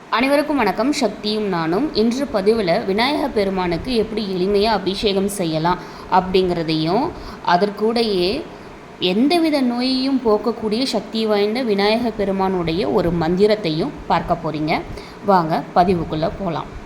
அனைவருக்கும் வணக்கம். சக்தியும் நானும் இன்று பதிவில் விநாயக பெருமானுக்கு எப்படி எளிமையாக அபிஷேகம் செய்யலாம் அப்படிங்கிறதையும் அதற்கூடையே எந்தவித நோயையும் போக்கக்கூடிய சக்தி வாய்ந்த விநாயக பெருமானுடைய ஒரு மந்திரத்தையும் பார்க்க போகிறீங்க வாங்க பதிவுக்குள்ளே போகலாம்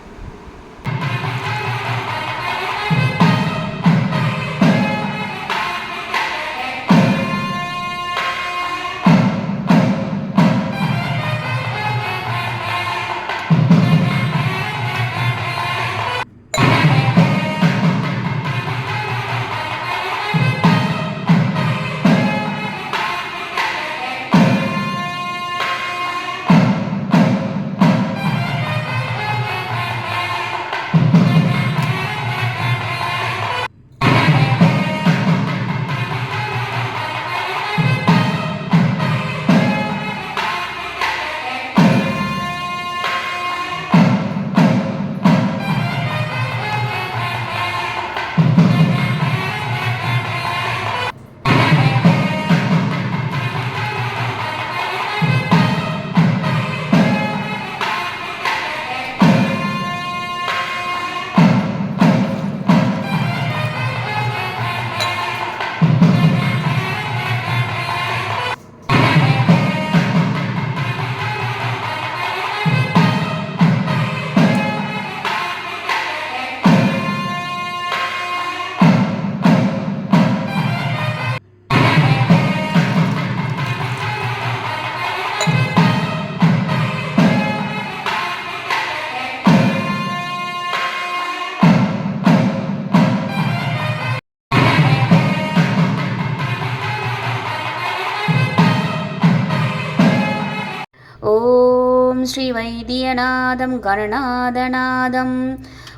ॐ श्रीवैद्यनादं गणनादनादं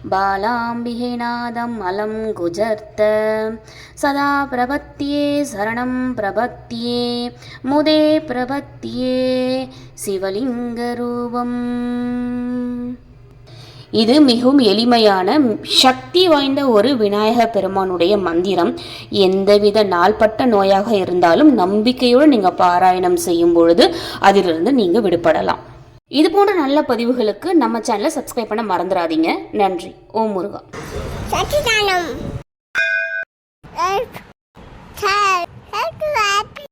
बालाम्बिहेनादम् अलं गुजर्त सदा प्रपत्ये शरणं प्रपत्ये मुदे प्रपत्ये சிவலிங்கரூபம் இது மிகவும் எளிமையான சக்தி வாய்ந்த ஒரு விநாயக பெருமானுடைய மந்திரம் எந்தவித நாள்பட்ட நோயாக இருந்தாலும் நம்பிக்கையோடு நீங்கள் பாராயணம் செய்யும் பொழுது அதிலிருந்து நீங்கள் விடுபடலாம் இது போன்ற நல்ல பதிவுகளுக்கு நம்ம சேனலை சப்ஸ்கிரைப் பண்ண மறந்துடாதீங்க நன்றி. ஓம் முருகா. சச்சிதானம்.